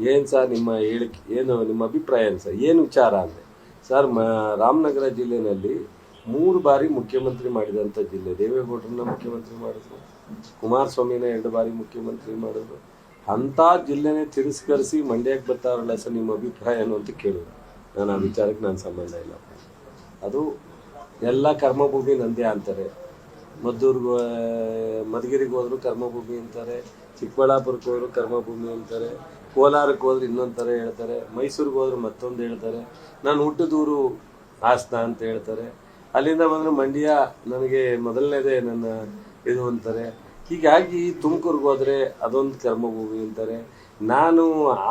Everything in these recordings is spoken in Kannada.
ಏನು ಸರ್ ನಿಮ್ಮ ಹೇಳಿಕೆ, ಏನು ನಿಮ್ಮ ಅಭಿಪ್ರಾಯ ಏನು ಸರ್? ಏನು ವಿಚಾರ ಅಂದರೆ, ಸರ್, ಮ, ರಾಮನಗರ ಜಿಲ್ಲೆಯಲ್ಲಿ ಮೂರು ಬಾರಿ ಮುಖ್ಯಮಂತ್ರಿ ಮಾಡಿದಂಥ ಜಿಲ್ಲೆ, ದೇವೇಗೌಡರನ್ನ ಮುಖ್ಯಮಂತ್ರಿ ಮಾಡಿದ್ರು, ಕುಮಾರಸ್ವಾಮಿನ ಎರಡು ಬಾರಿ ಮುಖ್ಯಮಂತ್ರಿ ಮಾಡಿದ್ರು. ಅಂಥ ಜಿಲ್ಲೆನೇ ತಿರಸ್ಕರಿಸಿ ಮಂಡ್ಯಕ್ಕೆ ಬರ್ತಾರಲ್ಲ ಸರ್, ನಿಮ್ಮ ಅಭಿಪ್ರಾಯ ಏನು ಅಂತ ಕೇಳಿದ್ರು. ನಾನು ಆ ವಿಚಾರಕ್ಕೆ ನಾನು ಸಂಬಂಧ ಇಲ್ಲ. ಅದು ಎಲ್ಲ ಕರ್ಮಭೂಮಿ ನಂದೇ ಅಂತಾರೆ. ಮದ್ದೂರ್ಗೆ ಮಧುಗಿರಿಗೆ ಹೋದ್ರು ಕರ್ಮಭೂಮಿ ಅಂತಾರೆ, ಚಿಕ್ಕಬಳ್ಳಾಪುರಕ್ಕೆ ಹೋದ್ರು ಕರ್ಮಭೂಮಿ ಅಂತಾರೆ. ಕೋಲಾರಕ್ಕೆ ಹೋದ್ರೆ ಇನ್ನೊಂದು ಥರ ಹೇಳ್ತಾರೆ, ಮೈಸೂರಿಗೆ ಹೋದ್ರೆ ಮತ್ತೊಂದು ಹೇಳ್ತಾರೆ, ನಾನು ಹುಟ್ಟದೂರು ಹಾಸನ ಅಂತ ಹೇಳ್ತಾರೆ. ಅಲ್ಲಿಂದ ಬಂದರೆ ಮಂಡ್ಯ ನನಗೆ ಮೊದಲನೇದೇ ನನ್ನ ಇದು ಅಂತಾರೆ. ಹೀಗಾಗಿ ತುಮಕೂರ್ಗೆ ಹೋದರೆ ಅದೊಂದು ಕರ್ಮಭೂಮಿ ಅಂತಾರೆ. ನಾನು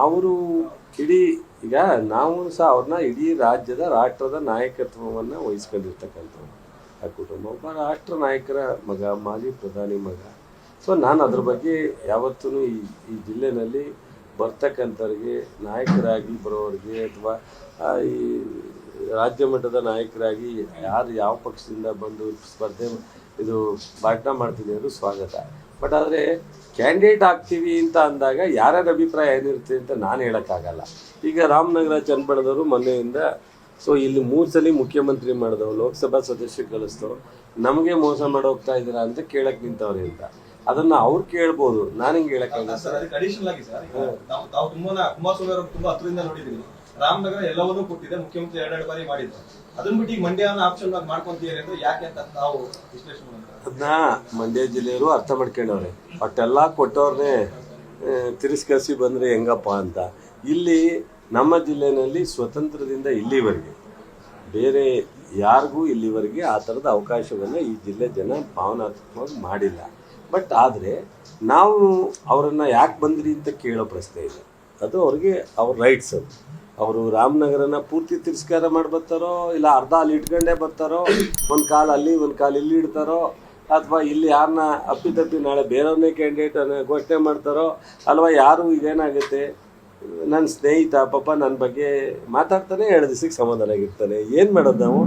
ಅವರು ಇಡೀ, ಈಗ ನಾವು ಸಹ ಅವ್ರನ್ನ ಇಡೀ ರಾಜ್ಯದ ರಾಷ್ಟ್ರದ ನಾಯಕತ್ವವನ್ನು ವಹಿಸ್ಕೊಂಡಿರ್ತಕ್ಕಂಥವ್ರು. ಆ ಕುಟುಂಬ, ಒಬ್ಬ ರಾಷ್ಟ್ರ ನಾಯಕರ ಮಗ, ಮಾಜಿ ಪ್ರಧಾನಿ ಮಗ. ಸೊ ನಾನು ಅದ್ರ ಬಗ್ಗೆ ಯಾವತ್ತೂ ಈ ಈ ಜಿಲ್ಲೆನಲ್ಲಿ ಬರ್ತಕ್ಕಂಥವ್ರಿಗೆ, ನಾಯಕರಾಗಿ ಬರೋರಿಗೆ ಅಥವಾ ಈ ರಾಜ್ಯ ಮಟ್ಟದ ನಾಯಕರಾಗಿ ಯಾರು ಯಾವ ಪಕ್ಷದಿಂದ ಬಂದು ಸ್ಪರ್ಧೆ, ಇದು ಭಾಷಣ ಮಾಡ್ತೀನಿ ಅದು ಸ್ವಾಗತ. ಬಟ್ ಆದರೆ, ಕ್ಯಾಂಡಿಡೇಟ್ ಆಗ್ತೀವಿ ಅಂತ ಅಂದಾಗ ಯಾರ್ಯಾರ ಅಭಿಪ್ರಾಯ ಏನಿರುತ್ತೆ ಅಂತ ನಾನು ಹೇಳೋಕ್ಕಾಗಲ್ಲ. ಈಗ ರಾಮನಗರ ಚನ್ನಪಟ್ಟಣದವರು ಮೊನ್ನೆಯಿಂದ, ಸೊ ಇಲ್ಲಿ ಮೂರು ಸಲ ಮುಖ್ಯಮಂತ್ರಿ ಮಾಡಿದವು ಲೋಕಸಭಾ ಸದಸ್ಯರು ಕಳಿಸ್ತವು ನಮಗೆ ಮೋಸ ಮಾಡೋಗ್ತಾ ಇದ್ದೀರಾ ಅಂತ ಕೇಳಕ್ಕೆ ನಿಂತವ್ರೆ ಅಂತ. ಅದನ್ನ ಅವ್ರು ಕೇಳ್ಬೋದು. ನಾನು ಹಿಂಗೆ ಹೇಳಕ್ಕಾಗಲ್ಲ ಸರ್ ಅದಕ್ಕೆ ಅಡಿಷನಲ್ ಆಗಿ ಸರ್. ನಾವು ತಾವು ತುಂಬಾ ಕುಮಾರಸ್ವಾಮಿ ಅವರು ತುಂಬಾ ಹತ್ರದಿಂದ ನೋಡಿದೀವಿ. ರಾಮನಗರ ಎಲ್ಲವನ್ನೂ ಕೊಟ್ಟಿದೆ ಮುಖ್ಯಮಂತ್ರಿ ಎರಡೆರಡು ಬಾರಿ ಮಾಡಿದ್ರು ಅದನ್ನ ಬಿಟ್ಟು ಈಗ ಮಂಡ್ಯ ಆಪ್ಷನ್ ಆಗಿ ಮಾಡ್ಕೊಂತೀರಿ ಅಂದ್ರೆ ಯಾಕೆ ಅಂತ ತಾವು ವಿಶ್ಲೇಷಣೆ ಅದನ್ನ ಮಂಡ್ಯ ಜಿಲ್ಲೆಯವರು ಅರ್ಥ ಮಾಡ್ಕೊಂಡವ್ರೆ. ಒಟ್ಟೆಲ್ಲ ಕೊಟ್ಟವ್ರನ್ನೇ ತಿರಸ್ಕರಿಸಿ ಬಂದ್ರೆ ಹೆಂಗಪ್ಪ ಅಂತ. ಇಲ್ಲಿ ನಮ್ಮ ಜಿಲ್ಲೆಯಲ್ಲಿ ಸ್ವತಂತ್ರದಿಂದ ಇಲ್ಲಿವರೆಗೆ ಬೇರೆ ಯಾರಿಗೂ ಇಲ್ಲಿವರೆಗೆ ಆ ಥರದ ಅವಕಾಶವನ್ನು ಈ ಜಿಲ್ಲೆ ಜನ ಭಾವನಾತ್ಮಕವಾಗಿ ಮಾಡಿಲ್ಲ. ಬಟ್ ಆದರೆ ನಾವು ಅವರನ್ನು ಯಾಕೆ ಬಂದ್ರಿ ಅಂತ ಕೇಳೋ ಪ್ರಶ್ನೆ ಇಲ್ಲ. ಅದು ಅವ್ರಿಗೆ ಅವ್ರ ರೈಟ್ಸ್ ಅದು. ಅವರು ರಾಮನಗರನ ಪೂರ್ತಿ ತಿರಸ್ಕಾರ ಮಾಡಿ ಬರ್ತಾರೋ, ಇಲ್ಲ ಅರ್ಧ ಅಲ್ಲಿ ಇಟ್ಕೊಂಡೇ ಬರ್ತಾರೋ, ಒಂದು ಕಾಲು ಅಲ್ಲಿ, ಒಂದು ಕಾಲು ಇಲ್ಲಿ ಇಡ್ತಾರೋ, ಅಥವಾ ಇಲ್ಲಿ ಯಾರನ್ನ ಅಪ್ಪಿತಪ್ಪಿ ನಾಳೆ ಬೇರೆಯವ್ರನ್ನೇ ಕ್ಯಾಂಡಿಡೇಟ್ ಘೋಷಣೆ ಮಾಡ್ತಾರೋ, ಅಲ್ವಾ ಯಾರು ಇದೇನಾಗುತ್ತೆ ನನ್ನ ಸ್ನೇಹಿತ, ಪಾಪ ನನ್ನ ಬಗ್ಗೆ ಮಾತಾಡ್ತಾನೆ ಎರಡು ದಿವಸಕ್ಕೆ ಸಮಾಧಾನ ಆಗಿರ್ತಾನೆ. ಏನು ಮಾಡೋದು ನಾವು?